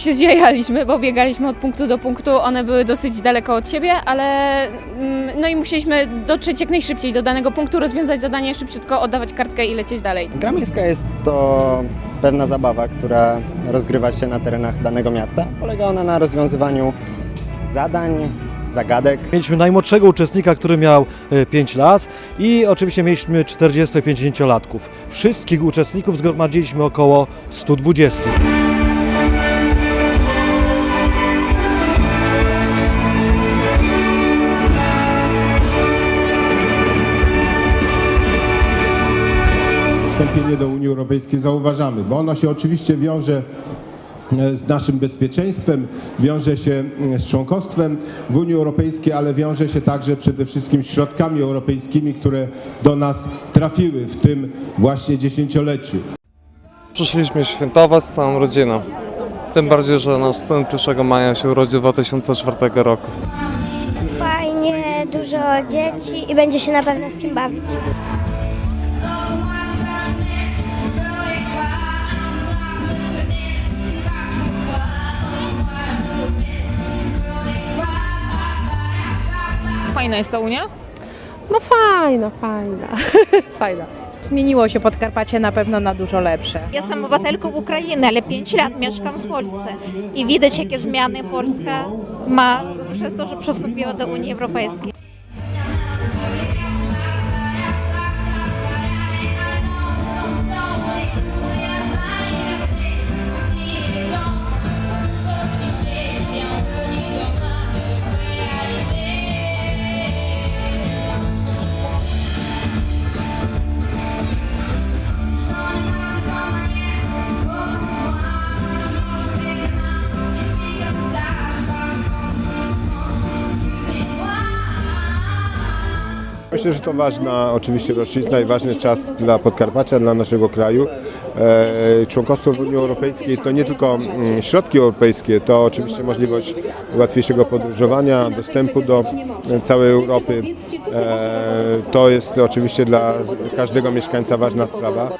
trochę się zjajaliśmy, bo biegaliśmy od punktu do punktu, one były dosyć daleko od siebie, ale mm, no i musieliśmy dotrzeć jak najszybciej do danego punktu, rozwiązać zadanie szybciutko, oddawać kartkę i lecieć dalej. Gra miejska jest to pewna zabawa, która rozgrywa się na terenach danego miasta. Polega ona na rozwiązywaniu zadań, zagadek. Mieliśmy najmłodszego uczestnika, który miał 5 lat i oczywiście mieliśmy 40-50-latków. Wszystkich uczestników zgromadziliśmy około 120. do Unii Europejskiej zauważamy, bo ono się oczywiście wiąże e, z naszym bezpieczeństwem, wiąże się mm, z członkostwem w Unii Europejskiej, ale wiąże się także przede wszystkim z środkami europejskimi, które do nas trafiły w tym właśnie dziesięcioleciu. Przyszliśmy świętować z całą rodziną. Tym bardziej, że nasz syn 1 maja się urodził 2004 roku. Jest fajnie, dużo dzieci i będzie się na pewno z kim bawić. Fajna jest ta Unia? No fajna, fajna, fajna. Zmieniło się Podkarpacie na pewno na dużo lepsze. Jestem obywatelką Ukrainy, ale 5 lat mieszkam w Polsce i widać, jakie zmiany Polska ma przez to, że przystąpiła do Unii Europejskiej. Myślę, że to ważna oczywiście rocznica i ważny czas dla Podkarpacia, dla naszego kraju. E, członkostwo w Unii Europejskiej to nie tylko mm, środki europejskie, to oczywiście możliwość łatwiejszego podróżowania, dostępu do całej Europy. E, to jest oczywiście dla każdego mieszkańca ważna sprawa.